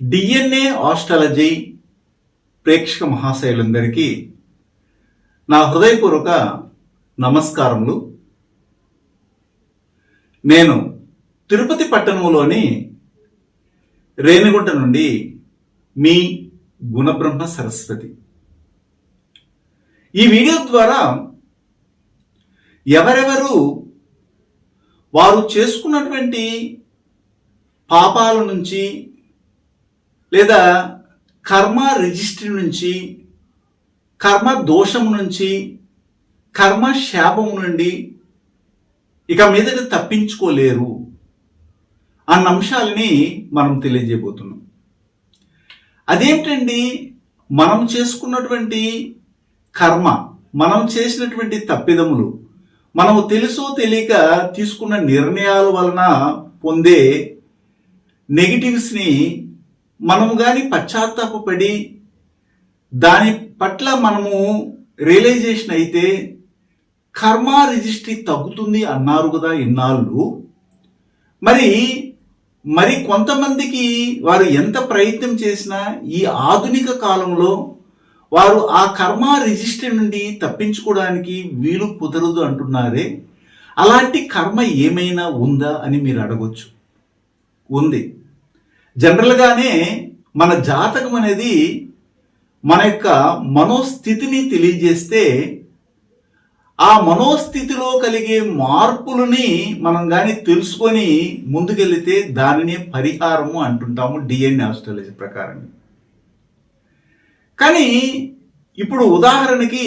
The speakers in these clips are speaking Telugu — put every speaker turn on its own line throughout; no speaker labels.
డిఎన్ఏ ఆస్ట్రాలజీ ప్రేక్షక మహాశయులందరికీ నా హృదయపూర్వక నమస్కారములు. నేను తిరుపతి పట్టణంలోని రేణిగుంట నుండి మీ గుణబ్రహ్మ సరస్వతి. ఈ వీడియో ద్వారా ఎవరెవరు వారు చేసుకున్నటువంటి పాపాల నుంచి లేదా కర్మ రిజిస్ట్రీ నుంచి కర్మ దోషం నుంచి కర్మ శాపం నుండి ఇక మీదట తప్పించుకోలేరు అన్న అంశాలని మనం తెలియజేయబోతున్నాం. అదేంటండి? మనం చేసుకున్నటువంటి కర్మ మనం చేసినటువంటి తప్పిదములు మనము తెలుసో తెలియక తీసుకున్న నిర్ణయాల వలన పొందే నెగిటివ్స్ని మనము కానీ పశ్చాత్తాపడి దాని పట్ల మనము రియలైజేషన్ అయితే కర్మ రిజిస్ట్రీ తగ్గుతుంది అన్నారు కదా ఇన్నాళ్ళు. మరి మరి కొంతమందికి వారు ఎంత ప్రయత్నం చేసినా ఈ ఆధునిక కాలంలో వారు ఆ కర్మ రిజిస్ట్రీ నుండి తప్పించుకోవడానికి వీలు కుదరదు అంటున్నారే. అలాంటి కర్మ ఏమైనా ఉందా అని మీరు అడగొచ్చు. ఉంది. జనరల్గానే మన జాతకం అనేది మన యొక్క మనోస్థితిని తెలియజేస్తే ఆ మనోస్థితిలో కలిగే మార్పులని మనం కానీ తెలుసుకొని ముందుకెళ్తే దానినే పరిహారము అంటుంటాము డిఎన్ఏ ఆస్ట్రాలజీ ప్రకారం కానీ ఇప్పుడు ఉదాహరణకి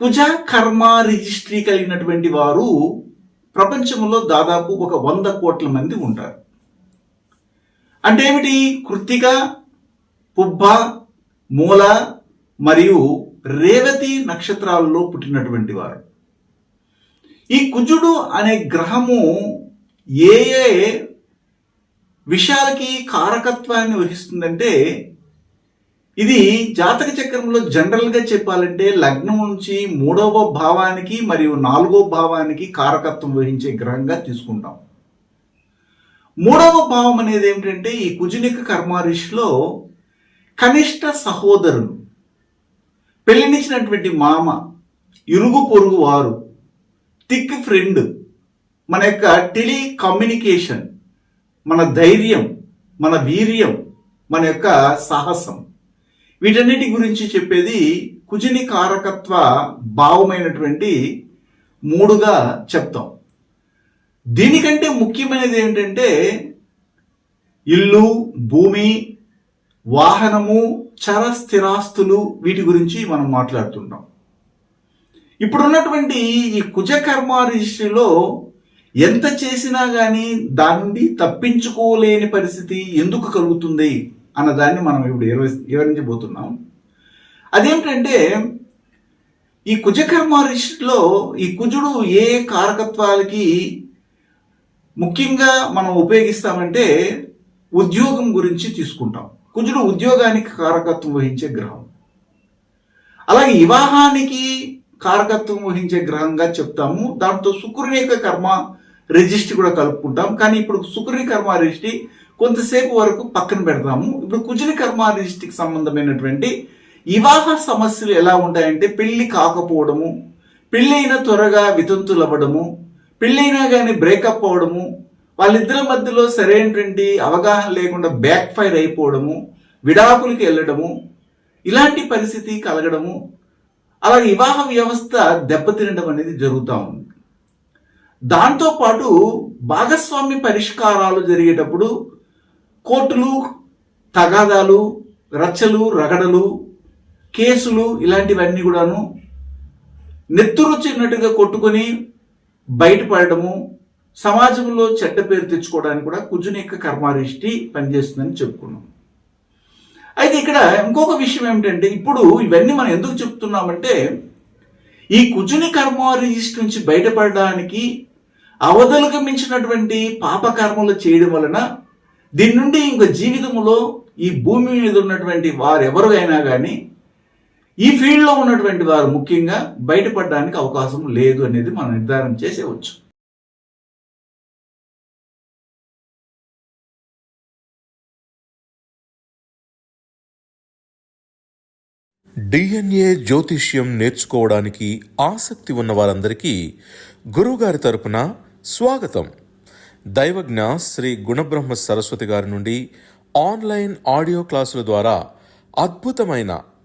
కుజ కర్మ రిజిస్ట్రీ కలిగినటువంటి వారు ప్రపంచంలో దాదాపు ఒక వంద కోట్ల మంది ఉంటారు. అంటే ఏమిటి? కృత్తిక పుబ్బ మూల మరియు రేవతి నక్షత్రాలలో పుట్టినటువంటి వారు. ఈ కుజుడు అనే గ్రహము ఏ ఏ విషయాలకి కారకత్వాన్ని వహిస్తుందంటే ఇది జాతక చక్రంలో జనరల్గా చెప్పాలంటే లగ్నం నుంచి మూడవ భావానికి మరియు నాలుగో భావానికి కారకత్వం వహించే గ్రహంగా తీసుకుంటాం. మూడవ భావం అనేది ఏమిటంటే ఈ కుజునిక కర్మారిషిలో కనిష్ట సహోదరులు పెళ్ళినిచ్చినటువంటి మామ ఇరుగు పొరుగు వారు థిక్ ఫ్రెండ్ మన యొక్క టెలికమ్యూనికేషన్ మన ధైర్యం మన వీర్యం మన యొక్క సాహసం. వీటన్నిటి గురించి చెప్పేది కుజుని కారకత్వ భావమైనటువంటి మూడుగా చెప్తాం. దీనికంటే ముఖ్యమైనది ఏంటంటే ఇల్లు భూమి వాహనము చర స్థిరాస్తులు వీటి గురించి మనం మాట్లాడుతుంటాం. ఇప్పుడున్నటువంటి ఈ కుజకర్మ రిజిస్ట్రీలో ఎంత చేసినా కానీ దాన్ని తప్పించుకోలేని పరిస్థితి ఎందుకు కలుగుతుంది అన్నదాన్ని మనం ఇప్పుడు వివరించబోతున్నాం. అదేంటంటే ఈ కుజకర్మ రిజిస్ట్రీలో ఈ కుజుడు ఏ కారకత్వాలకి ముఖ్యంగా మనం ఉపయోగిస్తామంటే ఉద్యోగం గురించి తీసుకుంటాం. కుజుడు ఉద్యోగానికి కారకత్వం వహించే గ్రహం. అలాగే వివాహానికి కారకత్వం వహించే గ్రహంగా చెప్తాము. దాంతో శుక్రుని యొక్క కర్మ రిజిస్ట్రీ కూడా కలుపుకుంటాం. కానీ ఇప్పుడు శుక్రుని కర్మ రిజిస్ట్రీ కొంతసేపు వరకు పక్కన పెడతాము. ఇప్పుడు కుజుని కర్మ రిజిస్ట్రీకి సంబంధమైనటువంటి వివాహ సమస్యలు ఎలా ఉంటాయంటే పెళ్ళి కాకపోవడము పెళ్ళైన త్వరగా వితంతులవ్వడము పెళ్ళైనా కానీ బ్రేకప్ అవ్వడము వాళ్ళిద్దరి మధ్యలో సరైనటువంటి అవగాహన లేకుండా బ్యాక్ ఫైర్ అయిపోవడము విడాకులకి వెళ్ళడము ఇలాంటి పరిస్థితి కలగడము అలాగే వివాహ వ్యవస్థ దెబ్బతినడం అనేది జరుగుతూ ఉంది. దాంతోపాటు భాగస్వామ్య పరిష్కారాలు జరిగేటప్పుడు కోర్టులు తగాదాలు రచ్చలు రగడలు కేసులు ఇలాంటివన్నీ కూడాను నెత్తురుచిన్నట్టుగా కొట్టుకొని బయటపడటము సమాజంలో చెడ్డ పేరు తెచ్చుకోవడానికి కూడా కుజుని యొక్క కర్మారిష్టి పనిచేస్తుందని చెప్పుకున్నాం. అయితే ఇక్కడ ఇంకొక విషయం ఏమిటంటే ఇప్పుడు ఇవన్నీ మనం ఎందుకు చెప్తున్నామంటే ఈ కుజుని కర్మారిజిస్ట్ నుంచి బయటపడడానికి అవధులకు మించినటువంటి పాపకర్మలు చేయడం వలన దీని నుండి ఇంక జీవితంలో ఈ భూమి మీద ఉన్నటువంటి వారు అయినా కానీ ఈ ఫీల్డ్లో ఉన్నటువంటి వారు ముఖ్యంగా బయటపడడానికి అవకాశం లేదు అనేది మనం నిర్ధారణ చేసేవచ్చు.
డిఎన్ఏ జ్యోతిష్యం నేర్చుకోవడానికి ఆసక్తి ఉన్న వారందరికీ గురువుగారి తరపున స్వాగతం. దైవజ్ఞ శ్రీ గుణబ్రహ్మ సరస్వతి గారి నుండి ఆన్లైన్ ఆడియో క్లాసుల ద్వారా అద్భుతమైన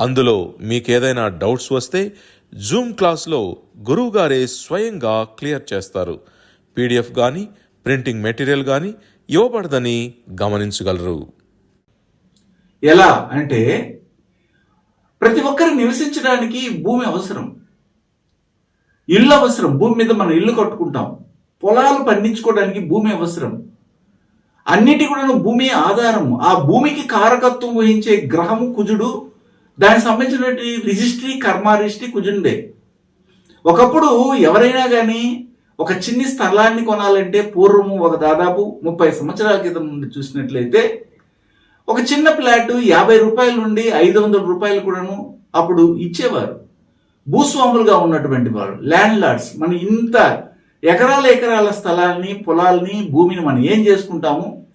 అందులో మీకేదైనా డౌట్స్ వస్తే జూమ్ క్లాస్లో గురువుగారే స్వయంగా క్లియర్ చేస్తారు. పీడిఎఫ్ కానీ ప్రింటింగ్ మెటీరియల్ కానీ ఇవ్వబడదని గమనించగలరు.
ఎలా అంటే ప్రతి ఒక్కరు నివసించడానికి భూమి అవసరం. ఇల్లు అవసరం. భూమి మీద మనం ఇల్లు కట్టుకుంటాం. పొలాలు పండించుకోవడానికి భూమి అవసరం. అన్నిటి కూడా భూమి ఆధారం ఆ భూమికి కారకత్వం వహించే గ్రహము కుజుడు దానికి సంబంధించినటువంటి రిజిస్ట్రీ కర్మారిజిస్ట్రీ కుజుండే. ఒకప్పుడు ఎవరైనా కానీ ఒక చిన్ని స్థలాన్ని కొనాలంటే పూర్వము ఒక దాదాపు ముప్పై సంవత్సరాల క్రితం నుండి చూసినట్లయితే ఒక చిన్న ఫ్లాట్ యాభై రూపాయల నుండి ఐదు వందల రూపాయలు కూడాను అప్పుడు ఇచ్చేవారు. భూస్వాములుగా ఉన్నటువంటి వారు ల్యాండ్ లార్డ్స్ మనం ఇంత ఎకరాల ఎకరాల స్థలాల్ని పొలాల్ని భూమిని మనం ఏం చేసుకుంటాము?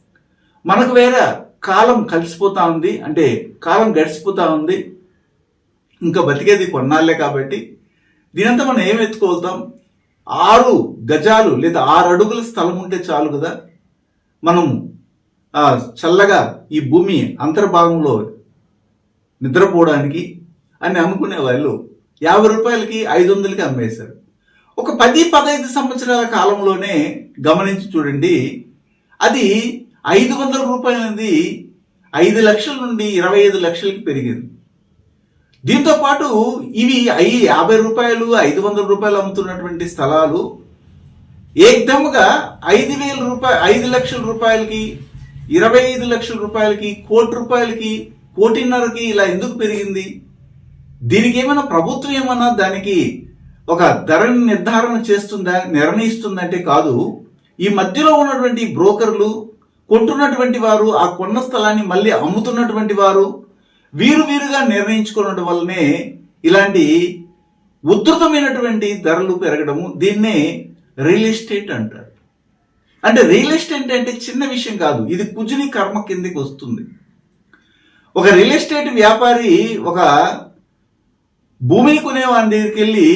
మనకు వేరే కాలం కలిసిపోతా ఉంది అంటే కాలం గడిచిపోతా ఉంది. ఇంకా బతికేది కొన్నాళ్ళే కాబట్టి దీనంతా మనం ఏం ఎత్తుకోగలుగుతాం? ఆరు గజాలు లేదా ఆరు అడుగుల స్థలం ఉంటే చాలు కదా. మనం చల్లగా ఈ భూమి అంతర్భాగంలో నిద్రపోవడానికి అని అనుకునే వాళ్ళు యాభై రూపాయలకి ఐదు వందలకి అమ్మేశారు. ఒక పది పదహైదు సంవత్సరాల కాలంలోనే గమనించి చూడండి అది ఐదు వందల రూపాయలది ఐదు లక్షల నుండి ఇరవై ఐదు లక్షలకి పెరిగింది. దీంతో పాటు ఇవి ఐ యాభై రూపాయలు ఐదు వందల రూపాయలు అమ్ముతున్నటువంటి స్థలాలు ఏకదమ్గా ఐదు వేల రూపాయ ఐదు లక్షల రూపాయలకి ఇరవై ఐదు లక్షల రూపాయలకి కోటి రూపాయలకి కోటిన్నరకి ఇలా ఎందుకు పెరిగింది? దీనికి ఏమైనా ప్రభుత్వం ఏమన్నా దానికి ఒక ధర నిర్ధారణ చేస్తుందా నిర్ణయిస్తుందంటే కాదు ఈ మధ్యలో ఉన్నటువంటి బ్రోకర్లు కొంటున్నటువంటి వారు ఆ కొన్న స్థలాన్ని మళ్ళీ అమ్ముతున్నటువంటి వారు వీరు వీరుగా నిర్ణయించుకోవడం వల్లనే ఇలాంటి ఉధృతమైనటువంటి ధరలు పెరగడము దీన్నే రియల్ ఎస్టేట్ అంటారు. అంటే రియల్ ఎస్టేట్ అంటే చిన్న విషయం కాదు ఇది కుజుని కర్మ కిందకి వస్తుంది. ఒక రియల్ ఎస్టేట్ వ్యాపారి ఒక భూమిని కొనేవాని దగ్గరికి వెళ్ళి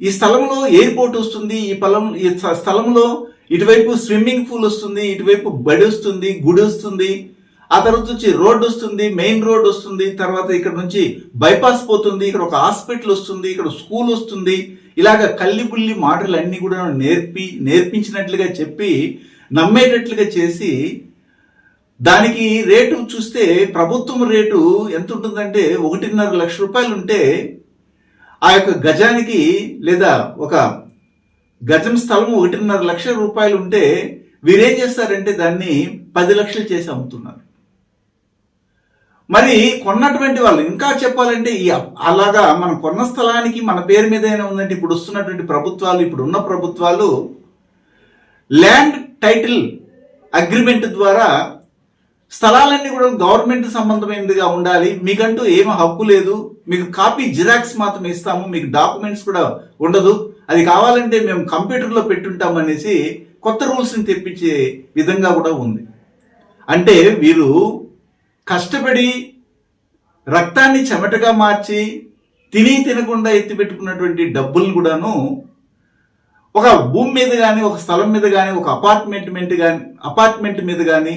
ఈ స్థలంలో ఎయిర్పోర్ట్ వస్తుంది ఈ పొలం ఈ స్థలంలో ఇటువైపు స్విమ్మింగ్ పూల్ వస్తుంది ఇటువైపు బడి వస్తుంది గుడి వస్తుంది ఆ తర్వాత వచ్చి రోడ్ వస్తుంది మెయిన్ రోడ్ వస్తుంది తర్వాత ఇక్కడ నుంచి బైపాస్ పోతుంది ఇక్కడ ఒక హాస్పిటల్ వస్తుంది ఇక్కడ స్కూల్ వస్తుంది. ఇలాగ కల్లిబుల్లి మాటలు అన్ని కూడా నేర్పి నేర్పించినట్లుగా చెప్పి నమ్మేటట్లుగా చేసి దానికి రేటు చూస్తే ప్రభుత్వం రేటు ఎంత ఉంటుందంటే ఒకటిన్నర లక్ష రూపాయలు ఉంటే ఆ యొక్క గజానికి లేదా ఒక గజం స్థలం ఒకటిన్నర లక్షల రూపాయలు ఉంటే వీరేం చేస్తారంటే దాన్ని పది లక్షలు చేసి అమ్ముతున్నారు. మరి కొన్నటువంటి వాళ్ళు ఇంకా చెప్పాలంటే ఈ అలాగా మనం కొన్న స్థలానికి మన పేరు మీద అయినా ఉందంటే ఇప్పుడు వస్తున్నటువంటి ప్రభుత్వాలు ఇప్పుడు ఉన్న ప్రభుత్వాలు ల్యాండ్ టైటిల్ అగ్రిమెంట్ ద్వారా స్థలాలన్నీ కూడా గవర్నమెంట్ సంబంధమైనదిగా ఉండాలి. మీకంటూ ఏమీ హక్కు లేదు. మీకు కాపీ జిరాక్స్ మాత్రం ఇస్తాము. మీకు డాక్యుమెంట్స్ కూడా ఉండదు. అది కావాలంటే మేము కంప్యూటర్లో పెట్టుంటాం అనేసి కొత్త రూల్స్ని తెప్పించే విధంగా కూడా ఉంది. అంటే వీరు కష్టపడి రక్తాన్ని చెమటగా మార్చి తిని తినకుండా ఎత్తిపెట్టుకున్నటువంటి డబ్బులు కూడాను ఒక భూమి మీద కానీ ఒక స్థలం మీద కానీ ఒక అపార్ట్మెంట్ మీద కానీ అపార్ట్మెంట్ మీద కానీ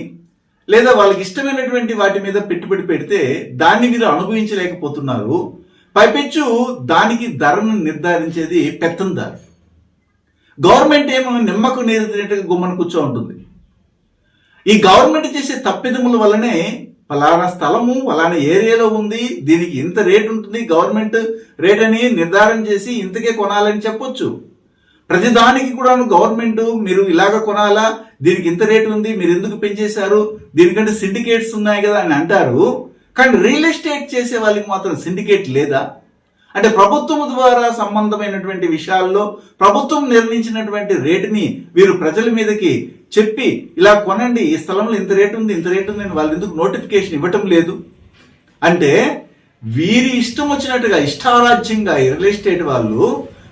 లేదా వాళ్ళకి ఇష్టమైనటువంటి వాటి మీద పెట్టుబడి పెడితే దాన్ని వీరు అనుభవించలేకపోతున్నారు. పైపెచ్చు దానికి ధరను నిర్ధారించేది పెత్తందారు గవర్నమెంట్ ఏమో నిమ్మకు నీరు తినేట్టుగా గుమ్మను కూర్చో ఉంటుంది. ఈ గవర్నమెంట్ చేసే తప్పిదముల వల్లనే ఫలానా స్థలము ఫలానా ఏరియాలో ఉంది దీనికి ఇంత రేట్ ఉంటుంది గవర్నమెంట్ రేట్ అని నిర్ధారణ చేసి ఇంతకే కొనాలని చెప్పొచ్చు. ప్రతిదానికి కూడా గవర్నమెంట్ మీరు ఇలాగ కొనాలా దీనికి ఇంత రేటు ఉంది మీరు ఎందుకు పెంచేశారు దీనికంటే సిండికేట్స్ ఉన్నాయి కదా అని అంటారు. కానీ రియల్ ఎస్టేట్ చేసే వాళ్ళకి మాత్రం సిండికేట్ లేదా? అంటే ప్రభుత్వం ద్వారా సంబంధమైనటువంటి విషయాల్లో ప్రభుత్వం నిర్ణయించినటువంటి రేటుని వీరు ప్రజల మీదకి చెప్పి ఇలా కొనండి ఈ స్థలంలో ఇంత రేటు ఉంది ఇంత రేటు ఉంది వాళ్ళు ఎందుకు నోటిఫికేషన్ ఇవ్వటం లేదు? అంటే వీరి ఇష్టం వచ్చినట్టుగా ఇష్టారాజ్యంగా ఈ రియల్ ఎస్టేట్ వాళ్ళు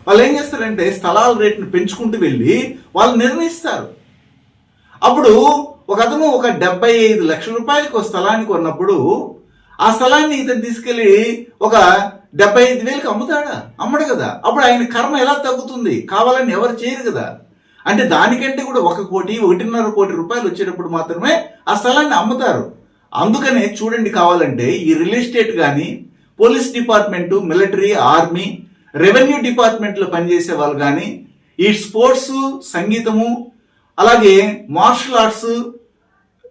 వాళ్ళు ఏం చేస్తారంటే స్థలాల రేటును పెంచుకుంటూ వెళ్ళి వాళ్ళు నిర్ణయిస్తారు. అప్పుడు ఒక అతను ఒక డెబ్బై ఐదు లక్షల రూపాయలకు ఒక స్థలాన్ని కొన్నప్పుడు ఆ స్థలాన్ని ఇతను తీసుకెళ్ళి ఒక డెబ్బై ఐదు వేలకు అమ్ముతాడా? అమ్మడు కదా. అప్పుడు ఆయన కర్మ ఎలా తగ్గుతుంది? కావాలని ఎవరు చేయరు కదా. అంటే దానికంటే కూడా ఒక కోటి ఒకటిన్నర కోటి రూపాయలు వచ్చేటప్పుడు మాత్రమే ఆ స్థలాన్ని అమ్ముతారు. అందుకనే చూడండి కావాలంటే ఈ రియల్ ఎస్టేట్ కానీ police department military army revenue డిపార్ట్మెంట్లో పనిచేసే వాళ్ళు కానీ ఈ స్పోర్ట్స్ సంగీతము అలాగే మార్షల్ ఆర్ట్స్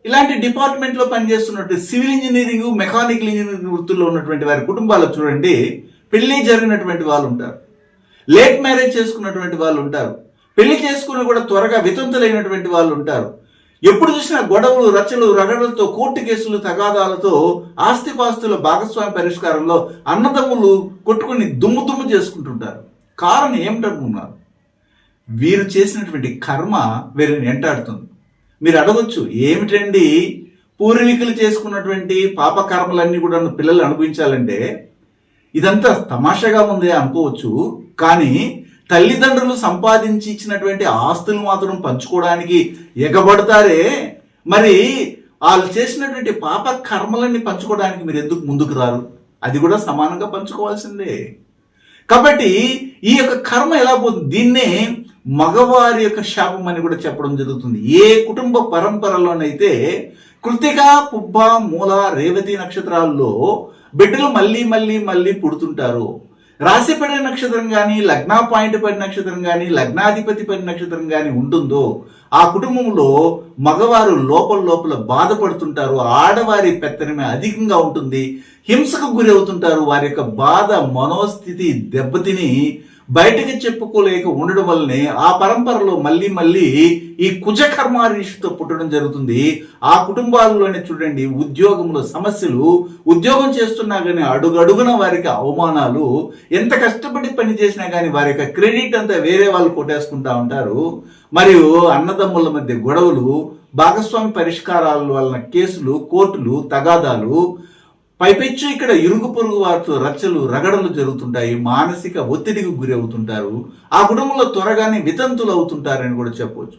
ఇలాంటి డిపార్ట్మెంట్లో పనిచేస్తున్నట్టు సివిల్ ఇంజనీరింగ్ మెకానికల్ ఇంజనీరింగ్ వృత్తుల్లో ఉన్నటువంటి వారి కుటుంబాలు చూడండి పెళ్ళి జరిగినటువంటి వాళ్ళు ఉంటారు. లేట్ మ్యారేజ్ చేసుకున్నటువంటి వాళ్ళు ఉంటారు. పెళ్ళి చేసుకుని కూడా త్వరగా వితంతులైనటువంటి వాళ్ళు ఉంటారు. ఎప్పుడు చూసినా గొడవలు రచ్చలు రగడలతో కోర్టు కేసులు తగాదాలతో ఆస్తిపాస్తుల భాగస్వామి పరిష్కారంలో అన్నదమ్ములు కొట్టుకుని దుమ్ము దుమ్ము చేసుకుంటుంటారు. కారణం ఏమిటనుకున్నారు? వీరు చేసినటువంటి కర్మ వీరిని వెంటాడుతుంది మీరు అడగొచ్చు. ఏమిటండి? పూర్వీకులు చేసుకున్నటువంటి పాప కర్మలన్నీ కూడా పిల్లలు అనుభవించాలంటే ఇదంతా తమాషాగా ఉంది అనుకోవచ్చు. కానీ తల్లిదండ్రులు సంపాదించి ఇచ్చినటువంటి ఆస్తులు మాత్రం పంచుకోవడానికి ఎగబడతారే? మరి వాళ్ళు చేసినటువంటి పాప కర్మలన్నీ పంచుకోవడానికి మీరు ఎందుకు ముందుకు రారు? అది కూడా సమానంగా పంచుకోవాల్సిందే. కాబట్టి ఈ యొక్క కర్మ ఎలా పోతుంది? దీన్నే మగవారి యొక్క శాపం అని కూడా చెప్పడం జరుగుతుంది. ఏ కుటుంబ పరంపరలోనైతే కృతిక పుబ్బ మూల రేవతి నక్షత్రాల్లో బిడ్డలు మళ్ళీ మళ్ళీ మళ్ళీ పుడుతుంటారు. రాశిపడిన నక్షత్రం కానీ లగ్న పాయింట్ పడిన నక్షత్రం కానీ లగ్నాధిపతి పడిన నక్షత్రం కానీ ఉంటుందో ఆ కుటుంబంలో మగవారు లోపల లోపల బాధపడుతుంటారు. ఆడవారి పెత్తనమే అధికంగా ఉంటుంది. హింసకు గురి అవుతుంటారు వారి యొక్క బాధ మనోస్థితి దెబ్బతిని బయటకి చెప్పుకోలేక ఉండడం వల్లనే ఆ పరంపరలో మళ్ళీ మళ్ళీ ఈ కుజకర్మారీషితో పుట్టడం జరుగుతుంది. ఆ కుటుంబాలలోనే చూడండి ఉద్యోగంలో సమస్యలు ఉద్యోగం చేస్తున్నా కానీ అడుగడుగున వారికి అవమానాలు ఎంత కష్టపడి పని చేసినా కానీ వారి యొక్క క్రెడిట్ అంతా వేరే వాళ్ళు కొట్టేసుకుంటా ఉంటారు. మరియు అన్నదమ్ముల మధ్య గొడవలు భాగస్వామి పరిష్కారాల వలన కేసులు కోర్టులు తగాదాలు పైపెచ్చు ఇక్కడ ఇరుగు పొరుగు వారితో రచ్చలు రగడలు జరుగుతుంటాయి మానసిక ఒత్తిడికి గురి అవుతుంటారు ఆ కుటుంబంలో త్వరగానే వితంతులు అవుతుంటారని కూడా చెప్పవచ్చు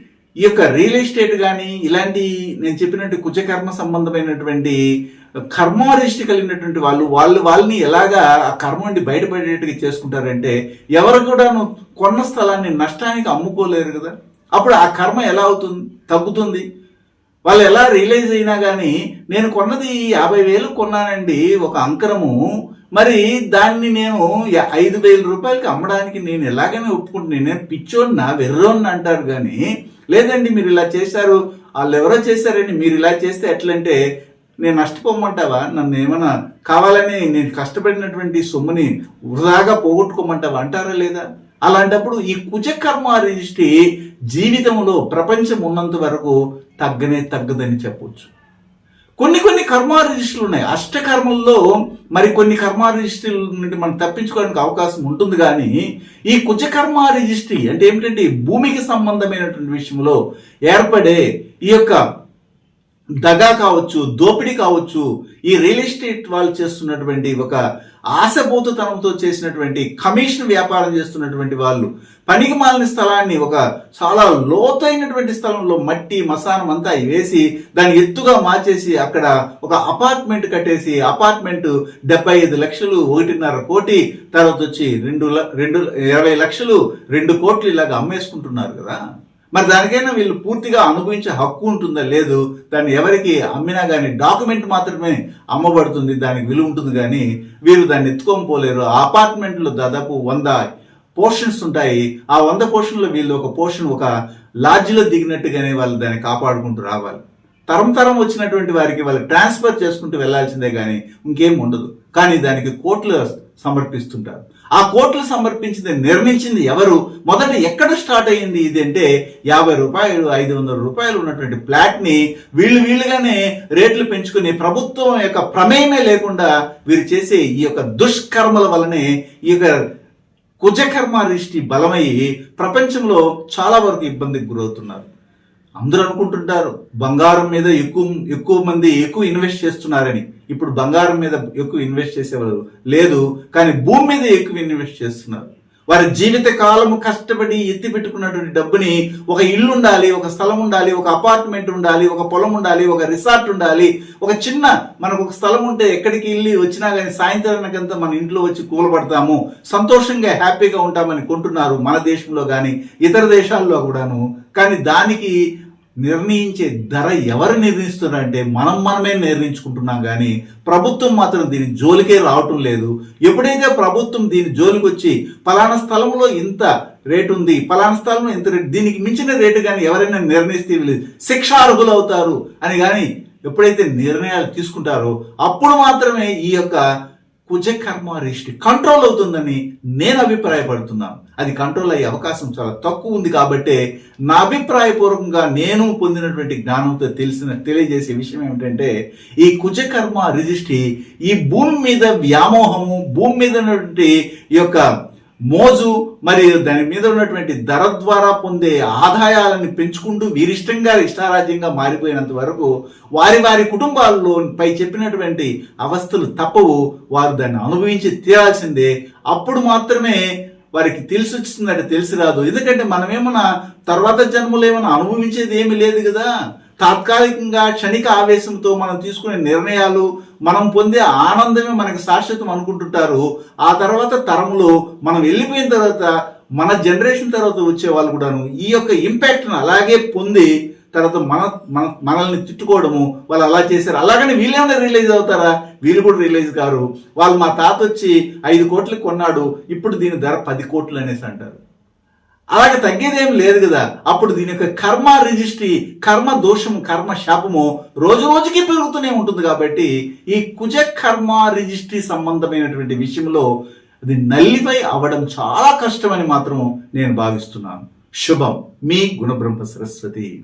ఈ యొక్క రియల్ ఎస్టేట్ కానీ ఇలాంటి నేను చెప్పినట్టు కుజకర్మ సంబంధమైనటువంటి కర్మారిష్టి కలిగినటువంటి వాళ్ళు వాళ్ళు వాళ్ళని ఎలాగా ఆ కర్మ నుండి బయటపడేట్టుగా చేసుకుంటారంటే ఎవరు కూడాను కొన్న స్థలాన్ని నష్టానికి అమ్ముకోలేరు కదా. అప్పుడు ఆ కర్మ ఎలా అవుతుంది తగ్గుతుంది? వాళ్ళు ఎలా రియలైజ్ అయినా కానీ నేను కొన్నది యాభై వేలు కొన్నానండి ఒక అంకరము. మరి దాన్ని నేను ఐదు వేల రూపాయలకి అమ్మడానికి నేను ఎలాగైనా ఒప్పుకుంటున్నాను నేను పిచ్చోడినా వెర్రోడిని అంటారు కానీ లేదండి మీరు ఇలా చేశారు వాళ్ళు ఎవరో చేశారండి మీరు ఇలా చేస్తే ఎట్లంటే నేను నష్టపోమంటావా? నన్ను ఏమైనా కావాలని నేను కష్టపడినటువంటి సొమ్ముని వృధాగా పోగొట్టుకోమంటావా? అంటారా లేదా? అలాంటప్పుడు ఈ కుజకర్మ రిజిస్ట్రీ జీవితంలో ప్రపంచం ఉన్నంత వరకు తగ్గనే తగ్గదని చెప్పొచ్చు. కొన్ని కొన్ని కర్మ రిజిస్టర్లు ఉన్నాయి. అష్టకర్మల్లో మరి కొన్ని కర్మ రిజిస్ట్రీల నుండి మనం తప్పించుకోవడానికి అవకాశం ఉంటుంది కానీ ఈ కుజకర్మ రిజిస్ట్రీ అంటే ఏమిటంటే భూమికి సంబంధమైనటువంటి విషయంలో ఏర్పడే ఈ యొక్క దగా కావచ్చు దోపిడీ కావచ్చు ఈ రియల్ ఎస్టేట్ వాళ్ళు చేస్తున్నటువంటి ఒక ఆశభూతతనంతో చేసినటువంటి కమిషన్ వ్యాపారం చేస్తున్నటువంటి వాళ్ళు పనికి మాలిన స్థలాన్ని ఒక చాలా లోతైనటువంటి స్థలంలో మట్టి మసానం అంతా వేసి దాన్ని ఎత్తుగా మార్చేసి అక్కడ ఒక అపార్ట్మెంట్ కట్టేసి అపార్ట్మెంట్ డెబ్బై ఐదు లక్షలు ఒకటిన్నర కోటి తర్వాత వచ్చి రెండు ల- రెండు ఇరవై లక్షలు రెండు కోట్లు ఇలాగ అమ్మేసుకుంటున్నారు కదా. మరి దానికైనా వీళ్ళు పూర్తిగా అనుభవించే హక్కు ఉంటుందా? లేదు. దాన్ని ఎవరికి అమ్మినా కానీ డాక్యుమెంట్ మాత్రమే అమ్మబడుతుంది దానికి విలువ ఉంటుంది కానీ వీరు దాన్ని ఎత్తుకొని పోలేరు. అపార్ట్మెంట్లో దాదాపు వంద పోర్షన్స్ ఉంటాయి. ఆ వంద పోర్షన్లో వీళ్ళు ఒక పోర్షన్ ఒక లాడ్జిలో దిగినట్టుగానే వాళ్ళు దాన్ని కాపాడుకుంటూ రావాలి. తరం తరం వచ్చినటువంటి వారికి వాళ్ళు ట్రాన్స్ఫర్ చేసుకుంటూ వెళ్ళాల్సిందే కానీ ఇంకేం ఉండదు. కానీ దానికి కోట్లు సమర్పిస్తుంటారు. ఆ కోట్లు సమర్పించింది నిర్మించింది ఎవరు? మొదట ఎక్కడ స్టార్ట్ అయ్యింది ఇది అంటే యాభై రూపాయలు ఐదు వందల రూపాయలు ఉన్నటువంటి ఫ్లాట్ని వీళ్ళు వీళ్ళుగానే రేట్లు పెంచుకుని ప్రభుత్వం యొక్క ప్రమేయమే లేకుండా వీరు చేసే ఈ యొక్క దుష్కర్మల వలనే ఈ యొక్క కుజకర్మ రిష్టి బలమయ్యి ప్రపంచంలో చాలా వరకు ఇబ్బందికి గురవుతున్నారు. అందరూ అనుకుంటుంటారు బంగారం మీద ఎక్కువ ఎక్కువ మంది ఎక్కువ ఇన్వెస్ట్ చేస్తున్నారని. ఇప్పుడు బంగారం మీద ఎక్కువ ఇన్వెస్ట్ చేసేవాళ్ళు లేదు కానీ భూమి మీద ఎక్కువ ఇన్వెస్ట్ చేస్తున్నారు. వారి జీవిత కాలము కష్టపడి ఎత్తి పెట్టుకున్నటువంటి డబ్బుని ఒక ఇల్లు ఉండాలి ఒక స్థలం ఉండాలి ఒక అపార్ట్మెంట్ ఉండాలి ఒక పొలం ఉండాలి ఒక రిసార్ట్ ఉండాలి. ఒక చిన్న మనకు ఒక స్థలం ఉంటే ఎక్కడికి వెళ్ళి వచ్చినా కానీ సాయంత్రానికంతా మన ఇంట్లో వచ్చి కూలబడతాము. సంతోషంగా హ్యాపీగా ఉంటామని కొంటున్నారు మన దేశంలో కానీ ఇతర దేశాల్లో కూడాను. కానీ దానికి నిర్ణయించే ధర ఎవరు నిర్ణయిస్తున్నారంటే మనం మనమే నిర్ణయించుకుంటున్నాం కానీ ప్రభుత్వం మాత్రం దీని జోలికే రావటం లేదు. ఎప్పుడైతే ప్రభుత్వం దీని జోలికి వచ్చి పలానా స్థలంలో ఇంత రేటు ఉంది పలానా స్థలంలో ఇంత రేటు దీనికి మించిన రేటు కానీ ఎవరైనా నిర్ణయిస్తే శిక్ష అర్హులు అవుతారు అని కానీ ఎప్పుడైతే నిర్ణయాలు తీసుకుంటారో అప్పుడు మాత్రమే ఈ యొక్క కుజకర్మ రిష్టి కంట్రోల్ అవుతుందని నేను అభిప్రాయపడుతున్నాను. అది కంట్రోల్ అయ్యే అవకాశం చాలా తక్కువ ఉంది కాబట్టి నా అభిప్రాయపూర్వకంగా నేను పొందినటువంటి జ్ఞానంతో తెలిసిన తెలియజేసే విషయం ఏమిటంటే ఈ కుజకర్మ రిజిస్ట్రీ ఈ భూమి మీద వ్యామోహము భూమి మీద ఉన్నటువంటి ఈ యొక్క మోజు మరియు దాని మీద ఉన్నటువంటి ధర ద్వారా పొందే ఆదాయాలను పెంచుకుంటూ వీరిష్టంగా ఇష్టారాజ్యంగా మారిపోయినంత వరకు వారి వారి కుటుంబాల్లో పై చెప్పినటువంటి అవస్థలు తప్పవు. వారు దాన్ని అనుభవించి తీరాల్సిందే. అప్పుడు మాత్రమే వారికి తెలిసి వచ్చిందంటే తెలిసి రాదు. ఎందుకంటే మనమేమన్నా తర్వాత జన్మలు ఏమైనా అనుభవించేది ఏమీ లేదు కదా. తాత్కాలికంగా క్షణిక ఆవేశంతో మనం తీసుకునే నిర్ణయాలు మనం పొందే ఆనందమే మనకి శాశ్వతం అనుకుంటుంటారు. ఆ తర్వాత తరంలో మనం వెళ్ళిపోయిన తర్వాత మన జనరేషన్ తర్వాత వచ్చే వాళ్ళు కూడాను ఈ యొక్క ఇంపాక్ట్ను అలాగే పొంది తర్వాత మన మన మనల్ని తిట్టుకోవడము వాళ్ళు అలా చేశారు. అలాగని వీళ్ళేమైనా రిలీజ్ అవుతారా? వీళ్ళు కూడా రిలీజ్ కారు. వాళ్ళు మా తాత వచ్చి ఐదు కోట్లకి కొన్నాడు ఇప్పుడు దీని ధర పది కోట్లు అనేసి అంటారు. అలాగే తగ్గేదేం లేదు కదా. అప్పుడు దీని యొక్క కర్మ రిజిస్ట్రీ కర్మ దోషము కర్మ శాపము రోజు రోజుకి పెరుగుతూనే ఉంటుంది కాబట్టి ఈ కుజ కర్మ రిజిస్ట్రీ సంబంధమైనటువంటి విషయంలో అది నల్లిపై అవ్వడం చాలా కష్టమని మాత్రం నేను భావిస్తున్నాను. శుభం. మీ గుణబ్రహ్మ సరస్వతి.